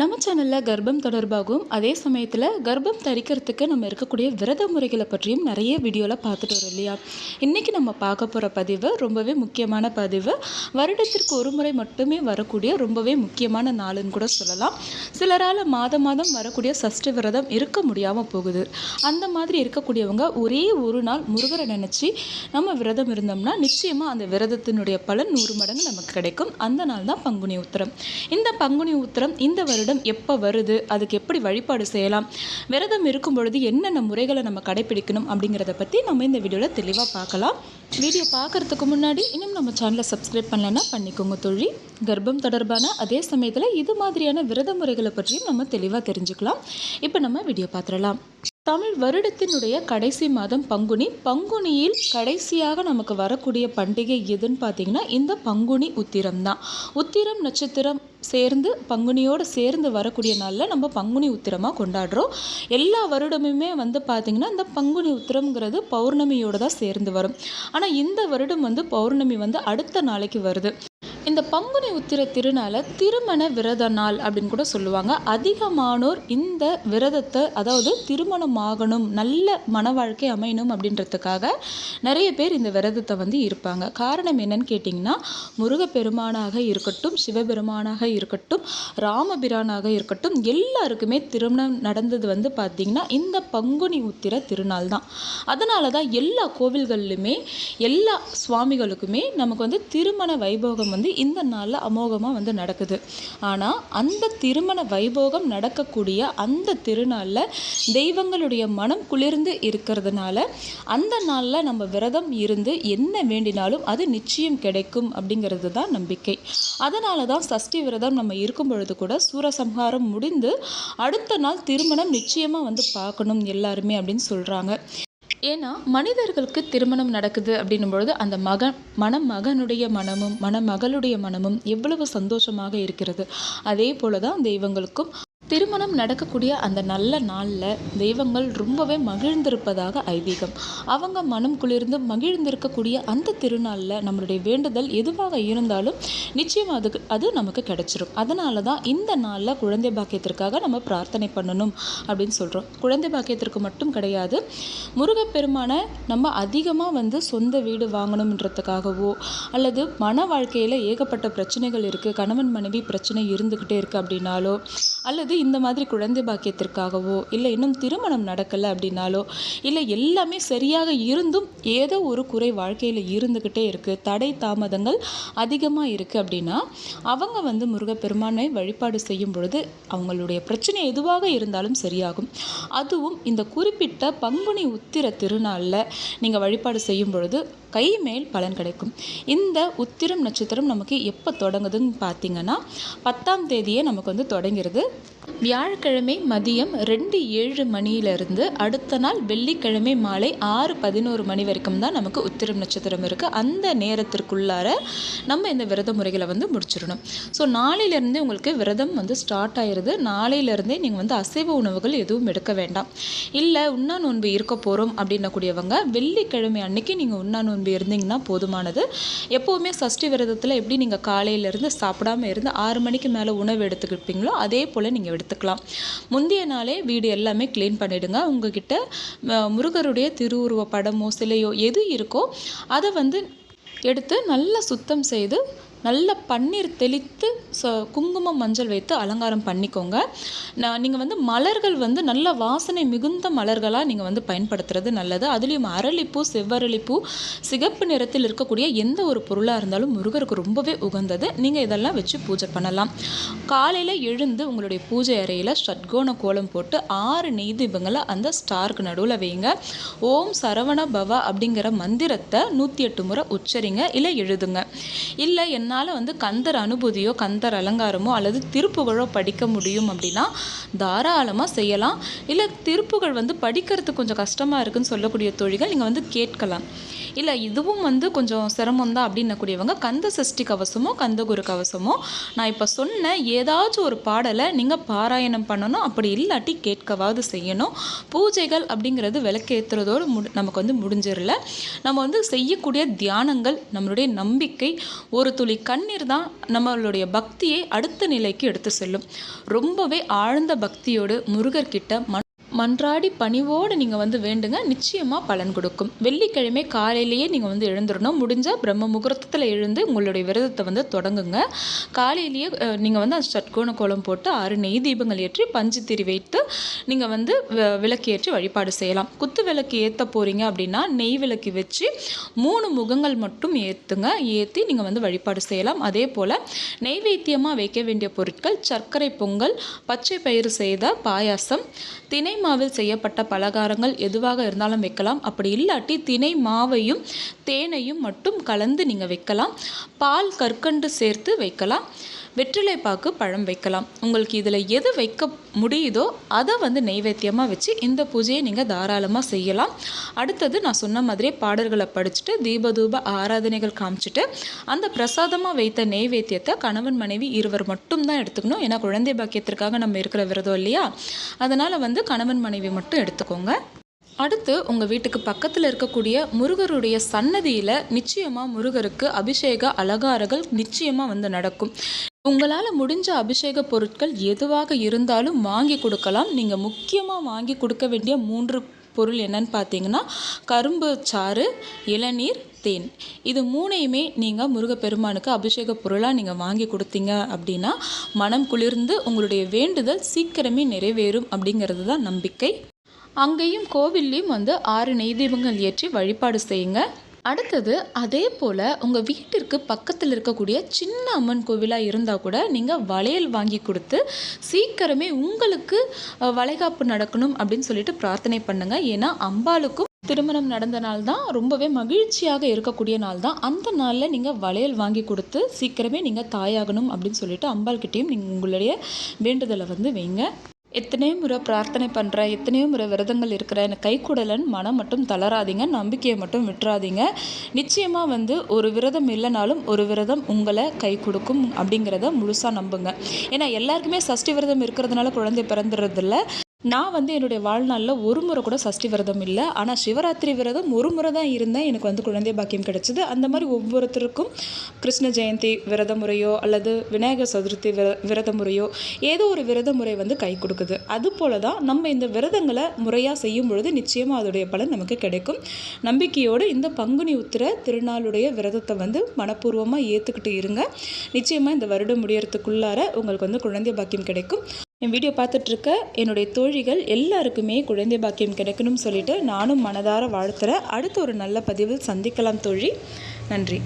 நம்ம சேனலில் கர்ப்பம் தொடர்பாகவும் அதே சமயத்தில் கர்ப்பம் தரிக்கிறதுக்கு நம்ம இருக்கக்கூடிய விரத முறைகளை பற்றியும் நிறைய வீடியோவில் பார்த்துட்டு வரோம் இல்லையா? இன்றைக்கி நம்ம பார்க்க போகிற பதிவு ரொம்பவே முக்கியமான பதிவு. வருடத்திற்கு ஒரு முறை மட்டுமே வரக்கூடிய ரொம்பவே முக்கியமான நாளுன்னு கூட சொல்லலாம். சிலரால் மாதம் மாதம் வரக்கூடிய சஷ்டி விரதம் இருக்க முடியாமல் போகுது. அந்த மாதிரி இருக்கக்கூடியவங்க ஒரே ஒரு நாள் முருகரை நினச்சி நம்ம விரதம் இருந்தோம்னா நிச்சயமாக அந்த விரதத்தினுடைய பலன் நூறு மடங்கு நமக்கு கிடைக்கும். அந்த நாள் தான் பங்குனி உத்திரம். இந்த பங்குனி உத்திரம் இந்த வருடம் எப்போ வருது? அதுக்கு எப்படி வழிபாடு செய்யலாம்? விரதம் இருக்கும் பொழுது என்னென்ன முறைகளை நம்ம கடைபிடிக்கணும் அப்படிங்கிறத பற்றி நம்ம இந்த வீடியோவில் தெளிவாக பார்க்கலாம். வீடியோ பார்க்குறதுக்கு முன்னாடி இன்னும் நம்ம சேனலை சப்ஸ்கிரைப் பண்ணலன்னா பண்ணிக்கோங்க தொழி. கர்ப்பம் தொடர்பான அதே சமயத்தில் இது மாதிரியான விரத முறைகளை பற்றியும் நம்ம தெளிவாக தெரிஞ்சுக்கலாம். இப்போ நம்ம வீடியோ பார்த்துடலாம். தமிழ் வருடத்தினுடைய கடைசி மாதம் பங்குனி. பங்குனியில் கடைசியாக நமக்கு வரக்கூடிய பண்டிகை எதுன்னு பார்த்தீங்கன்னா இந்த பங்குனி உத்திரம் தான். உத்திரம் நட்சத்திரம் சேர்ந்து பங்குனியோடு சேர்ந்து வரக்கூடிய நாளில் நம்ம பங்குனி உத்திரமாக கொண்டாடுறோம். எல்லா வருடமுமே வந்து பார்த்திங்கன்னா இந்த பங்குனி உத்திரம்ங்கிறது பௌர்ணமியோடு தான் சேர்ந்து வரும். ஆனால் இந்த வருடம் வந்து பௌர்ணமி வந்து அடுத்த நாளைக்கு வருது. இந்த பங்குனி உத்திர திருநாளை திருமண விரத நாள் அப்படின்னு கூட சொல்லுவாங்க. அதிகமானோர் இந்த விரதத்தை அதாவது திருமணம் ஆகணும் நல்ல மன வாழ்க்கை அமையணும் அப்படின்றதுக்காக நிறைய பேர் இந்த விரதத்தை வந்து இருப்பாங்க. காரணம் என்னன்னு கேட்டிங்கன்னா முருகப்பெருமானாக இருக்கட்டும் சிவபெருமானாக இருக்கட்டும் ராமபிரானாக இருக்கட்டும் எல்லாருக்குமே திருமணம் நடந்தது வந்து பார்த்திங்கன்னா இந்த பங்குனி உத்திர திருநாள் தான். அதனால தான் எல்லா கோவில்கள்லையுமே எல்லா சுவாமிகளுக்குமே நமக்கு வந்து திருமண வைபோகம் வந்து இந்த நாளில் அமோகமாக வந்து நடக்குது. ஆனால் அந்த திருமண வைபோகம் நடக்கக்கூடிய அந்த திருநாளில் தெய்வங்களுடைய மனம் குளிர்ந்து இருக்கிறதுனால அந்த நாளில் நம்ம விரதம் இருந்து என்ன வேண்டினாலும் அது நிச்சயம் கிடைக்கும் அப்படிங்கிறது தான் நம்பிக்கை. அதனால தான் சஷ்டி விரதம் நம்ம இருக்கும் பொழுது கூட சூரசம்ஹாரம் முடிந்து அடுத்த நாள் திருமணம் நிச்சயமாக வந்து பார்க்கணும் எல்லாருமே அப்படின்னு சொல்கிறாங்க ஏன்னா மனிதர்களுக்கு திருமணம் நடக்குது அப்படின்னும் பொழுது அந்த மகன் மணமகனுடைய மனமும் மணமகளுடைய மனமும் எவ்வளவு சந்தோஷமாக இருக்கிறது. அதே போல தான் தெய்வங்களுக்கும் திருமணம் நடக்கக்கூடிய அந்த நல்ல நாளில் தெய்வங்கள் ரொம்பவே மகிழ்ந்திருப்பதாக ஐதீகம். அவங்க மனம் குளிர்ந்து மகிழ்ந்திருக்கக்கூடிய அந்த திருநாளில் நம்மளுடைய வேண்டுதல் எதுவாக இருந்தாலும் நிச்சயம் அதுக்கு அது நமக்கு கிடைச்சிரும். அதனால தான் இந்த நாளில் குழந்தை பாக்கியத்திற்காக நம்ம பிரார்த்தனை பண்ணணும் அப்படின்னு சொல்கிறோம் குழந்தை பாக்கியத்திற்கு மட்டும் கிடையாது முருகப்பெருமானை நம்ம அதிகமாக வந்து சொந்த வீடு வாங்கணுன்றதுக்காகவோ அல்லது மன வாழ்க்கையில் ஏகப்பட்ட பிரச்சனைகள் இருக்குது கணவன் மனைவி பிரச்சனை இருந்துக்கிட்டே இருக்குது அப்படின்னாலோ அல்லது இந்த மாதிரி குழந்தை பாக்கியத்திற்காகவோ இல்லை இன்னும் திருமணம் நடக்கலை அப்படின்னாலோ இல்லை எல்லாமே சரியாக இருந்தும் ஏதோ ஒரு குறை வாழ்க்கையில் இருந்துக்கிட்டே இருக்குது தடை தாமதங்கள் அதிகமாக இருக்குது அப்படின்னா அவங்க வந்து முருகப்பெருமானை வழிபாடு செய்யும் பொழுது அவங்களுடைய பிரச்சனை எதுவாக இருந்தாலும் சரியாகும். அதுவும் இந்த குறிப்பிட்ட பங்குனி உத்திர திருநாளில் நீங்கள் வழிபாடு செய்யும் பொழுது கை மேல் பலன் கிடைக்கும். இந்த உத்திரம் நட்சத்திரம் நமக்கு எப்போ தொடங்குதுன்னு பார்த்தீங்கன்னா பத்தாம் தேதியே நமக்கு வந்து தொடங்கிறது. வியாழக்கிழமை மதியம் ரெண்டு ஏழு மணியிலிருந்து அடுத்த நாள் வெள்ளிக்கிழமை மாலை ஆறு பதினோரு மணி வரைக்கும் தான் நமக்கு உத்திரம் நட்சத்திரம் இருக்குது அந்த நேரத்திற்குள்ளார நம்ம இந்த விரத முறைகளை வந்து முடிச்சிடணும். ஸோ நாளையிலேருந்தே உங்களுக்கு விரதம் வந்து ஸ்டார்ட் ஆயிடுது நாளையிலேருந்தே நீங்கள் வந்து அசைவ உணவுகள் எதுவும் எடுக்க வேண்டாம். இல்லை உண்ணா நோன்பு இருக்க போகிறோம் அப்படின்னக்கூடியவங்க வெள்ளிக்கிழமை அன்னைக்கு நீங்கள் உண்ணா நோன்பு இருந்தீங்கன்னா போதுமானது. எப்போவுமே சஷ்டி விரதத்தில் எப்படி நீங்கள் காலையிலேருந்து சாப்பிடாம இருந்து ஆறு மணிக்கு மேலே உணவு எடுத்துக்கிட்டீங்களோ அதே போல் நீங்கள் எடுத்துக்கலாம். முந்தைய நாளே வீடு எல்லாமே க்ளீன் பண்ணிவிடுங்க உங்ககிட்ட முருகருடைய திருவுருவ படமோ சிலையோ எது இருக்கோ அதை வந்து எடுத்து நல்லா சுத்தம் செய்து நல்ல பன்னீர் தெளித்து ச குங்குமம் மஞ்சள் வைத்து அலங்காரம் பண்ணிக்கோங்க. நான் நீங்கள் வந்து மலர்கள் வந்து நல்ல வாசனை மிகுந்த மலர்களாக நீங்கள் வந்து பயன்படுத்துறது நல்லது. அதுலேயும் அரளிப்பூ செவ்வரளிப்பூ சிகப்பு நிறத்தில் இருக்கக்கூடிய எந்த ஒரு பொருளாக இருந்தாலும் முருகருக்கு ரொம்பவே உகந்தது. நீங்கள் இதெல்லாம் வச்சு பூஜை பண்ணலாம். காலையில் எழுந்து உங்களுடைய பூஜை அறையில் ஷட்கோண கோலம் போட்டு ஆறு நெய் தீபங்களை அந்த ஸ்டாருக்கு நடுவில் வைங்க. ஓம் சரவண பவ அப்படிங்கிற மந்திரத்தை நூற்றி எட்டு முறை உச்சரிங்க. இல்லை எழுதுங்க. இல்லை என்ன என்னால் வந்து கந்தர் அனுபூதியோ கந்தர் அலங்காரமோ அல்லது திருப்புகழோ படிக்க முடியும் அப்படின்னா தாராளமாக செய்யலாம். இல்லை திருப்புகழ் வந்து படிக்கிறதுக்கு கொஞ்சம் கஷ்டமாக இருக்குதுன்னு சொல்லக்கூடிய தொழில்கள் நீங்கள் வந்து கேட்கலாம். இல்லை இதுவும் வந்து கொஞ்சம் சிரமம் தான் அப்படின்னக்கூடியவங்க கந்த சஷ்டி கவசமோ கந்தகுரு கவசமோ நான் இப்போ சொன்ன ஏதாச்சும் ஒரு பாடலை நீங்கள் பாராயணம் பண்ணணும் அப்படி இல்லாட்டி கேட்கவாது செய்யணும். பூஜைகள் அப்படிங்கிறது விளக்கேற்றுறதோடு முடி நமக்கு வந்து முடிஞ்சிடல நம்ம வந்து செய்யக்கூடிய தியானங்கள் நம்மளுடைய நம்பிக்கை ஒரு துளி கண்ணீர் தான் நம்மளுடைய பக்தியை அடுத்த நிலைக்கு எடுத்து செல்லும். ரொம்பவே ஆழ்ந்த பக்தியோடு முருகர்கிட்ட மன மன்றாடி பணிவோடு நீங்கள் வந்து வேண்டுங்க. நிச்சயமாக பலன் கொடுக்கும். வெள்ளிக்கிழமை காலையிலேயே நீங்கள் வந்து எழுந்துடணும். முடிஞ்சால் பிரம்ம முகூர்த்தத்தில் எழுந்து உங்களுடைய விரதத்தை வந்து தொடங்குங்க. காலையிலேயே நீங்கள் வந்து அந்த சட்கோண கோலம் போட்டு ஆறு நெய் தீபங்கள் ஏற்றி பஞ்சு திரி வைத்து நீங்கள் வந்து வ- விளக்கு ஏற்றி வழிபாடு செய்யலாம். குத்து விளக்கு ஏற்ற போகிறீங்க அப்படின்னா நெய் விளக்கு வச்சு மூணு முகங்கள் மட்டும் ஏற்றுங்க ஏற்றி நீங்கள் வந்து வழிபாடு செய்யலாம். அதே போல் நெய்வேத்தியமாக வைக்க வேண்டிய பொருட்கள் சர்க்கரை பொங்கல் பச்சை பயிறு செய்த பாயாசம் தினை மாவில் செய்யப்பட்ட பலகாரங்கள் எதுவாக இருந்தாலும் வைக்கலாம். அப்படி இல்லாட்டி தினை மாவையும் தேனையும் மட்டும் கலந்து நீங்கள் வைக்கலாம். பால் கற்கண்டு சேர்த்து வைக்கலாம். வெற்றிலை பாக்கு பழம் வைக்கலாம். உங்களுக்கு இதில் எது வைக்க முடியுதோ அதை வந்து நெய்வேத்தியமாக வச்சு இந்த பூஜையை நீங்கள் தாராளமாக செய்யலாம். அடுத்தது நான் சொன்ன மாதிரியே பாடல்களை படிச்சுட்டு தீபதூப ஆராதனைகள் காமிச்சிட்டு அந்த பிரசாதமாக வைத்த நெய்வேத்தியத்தை கணவன் மனைவி இருவர் மட்டும்தான் எடுத்துக்கணும். ஏன்னா குழந்தை பாக்கியத்திற்காக நம்ம இருக்கிற விரதம் இல்லையா? அதனால் வந்து கணவன் மனைவி மட்டும் எடுத்துக்கோங்க. அடுத்து உங்கள் வீட்டுக்கு பக்கத்தில் இருக்கக்கூடிய முருகருடைய சன்னதியில் நிச்சயமாக முருகருக்கு அபிஷேக அலங்காரங்கள் நிச்சயமாக வந்து நடக்கும். உங்களால் முடிஞ்ச அபிஷேக பொருட்கள் எதுவாக இருந்தாலும் வாங்கி கொடுக்கலாம். நீங்கள் முக்கியமாக வாங்கி கொடுக்க வேண்டிய மூன்று பொருள் என்னன்னு பார்த்தீங்கன்னா கரும்பு சாறு இளநீர் தேன். இது மூணையுமே நீங்கள் முருகப்பெருமானுக்கு அபிஷேக பொருளாக நீங்கள் வாங்கி கொடுத்தீங்க அப்படின்னா மனம் குளிர்ந்து உங்களுடைய வேண்டுதல் சீக்கிரமே நிறைவேறும் அப்படிங்கிறது தான் நம்பிக்கை. அங்கேயும் கோவில்லையும் வந்து ஆறு நெய் தீபங்கள் ஏற்றி வழிபாடு செய்யுங்க. அடுத்தது அதே போல் உங்கள் வீட்டிற்கு பக்கத்தில் இருக்கக்கூடிய சின்ன அம்மன் கோவிலாக இருந்தால் கூட நீங்கள் வளையல் வாங்கி கொடுத்து சீக்கிரமே உங்களுக்கு வளைகாப்பு நடக்கணும் அப்படின்னு சொல்லிட்டு பிரார்த்தனை பண்ணுங்கள் ஏன்னா அம்பாளுக்கும் திருமணம் நடந்த நாள் தான் ரொம்பவே மகிழ்ச்சியாக இருக்கக்கூடிய நாள் தான். அந்த நாளில் நீங்கள் வளையல் வாங்கி கொடுத்து சீக்கிரமே நீங்கள் தாயாகணும் அப்படின்னு சொல்லிட்டு அம்பாள்கிட்டேயும் நீங்கள் உங்களுடைய வேண்டுதலை வந்து வைங்க. எத்தனையோ முறை பிரார்த்தனை பண்ணுறேன் எத்தனையோ முறை விரதங்கள் இருக்கிறேன் எனக்கு கை கூடலன்னு மனம் மட்டும் தளராதீங்க நம்பிக்கையை மட்டும் விட்டுறாதீங்க. நிச்சயமாக வந்து ஒரு விரதம் இல்லைனாலும் ஒரு விரதம் உங்களை கை கொடுக்கும் அப்படிங்கிறத முழுசாக நம்புங்க. ஏன்னா எல்லாருக்குமே சஷ்டி விரதம் இருக்கிறதுனால குழந்தை பிறந்துடுறதில்ல நான் வந்து என்னுடைய வாழ்நாளில் ஒரு முறை கூட சஷ்டி விரதம் இல்லை. ஆனால் சிவராத்திரி விரதம் ஒரு முறை தான் இருந்தேன். எனக்கு வந்து குழந்தை பாக்கியம் கிடைச்சிது. அந்த மாதிரி ஒவ்வொருத்தருக்கும் கிருஷ்ண ஜெயந்தி விரத முறையோ அல்லது விநாயகர் சதுர்த்தி விர விரத முறையோ ஏதோ ஒரு விரத முறை வந்து கை கொடுக்குது. அதுபோல தான் நம்ம இந்த விரதங்களை முறையாக செய்யும் பொழுது நிச்சயமாக அதோடைய பலன் நமக்கு கிடைக்கும். நம்பிக்கையோடு இந்த பங்குனி உத்திர திருநாளுடைய விரதத்தை வந்து மனப்பூர்வமாக ஏற்றுக்கிட்டு இருங்க. நிச்சயமாக இந்த வருடம் முடியறதுக்குள்ளார உங்களுக்கு வந்து குழந்தை பாக்கியம் கிடைக்கும். என் வீடியோ பார்த்துட்ருக்க என்னுடைய தோழிகள் எல்லாருக்குமே குழந்தை பாக்கியம் கிடைக்கணும்னு சொல்லிட்டு நானும் மனதார வாழ்த்துகிறேன் அடுத்த ஒரு நல்ல பதிவில் சந்திக்கலாம் தோழி. நன்றி.